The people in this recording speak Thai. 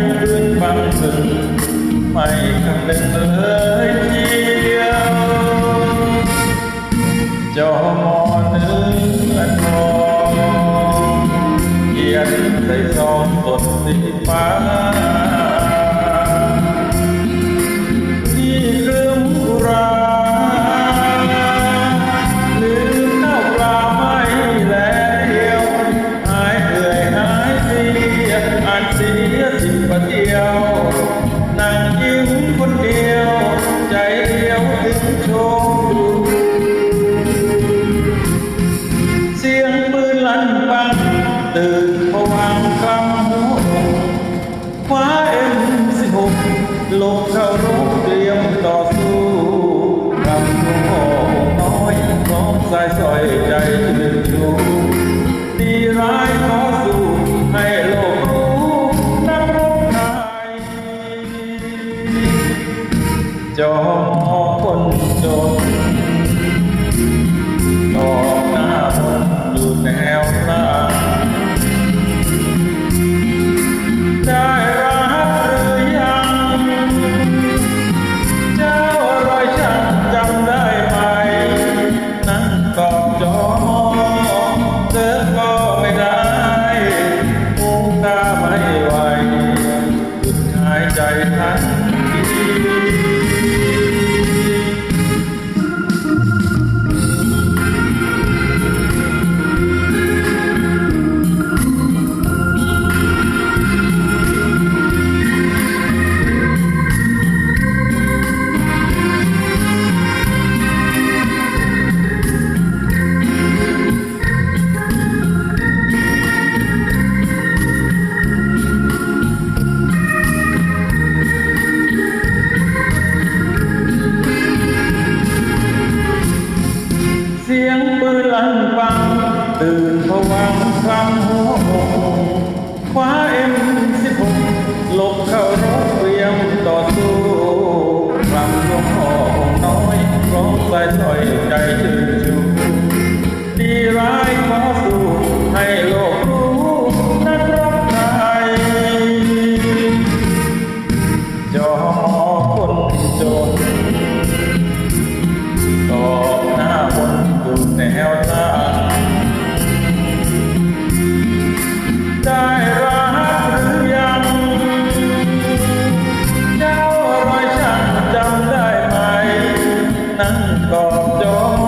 นบังถึงไม่คำนึงเลยทีเดียวจอมอเยวนั่งยิ้มคนเดียว ใจเดียวถึงโชมเสียงปืนลั่นปังตื่นผวังกำหัวคว้าเอ็มสิบหกลบเข้าราย สียงปืนลั่นปัง ตื่นผวังคลำหัวหงคว้าเอ็มสิบหกหลบเข้ารถเตรียมต่อสู้กลับหลวงพ่องน้อยร้องสายสอยใจตื่น จอ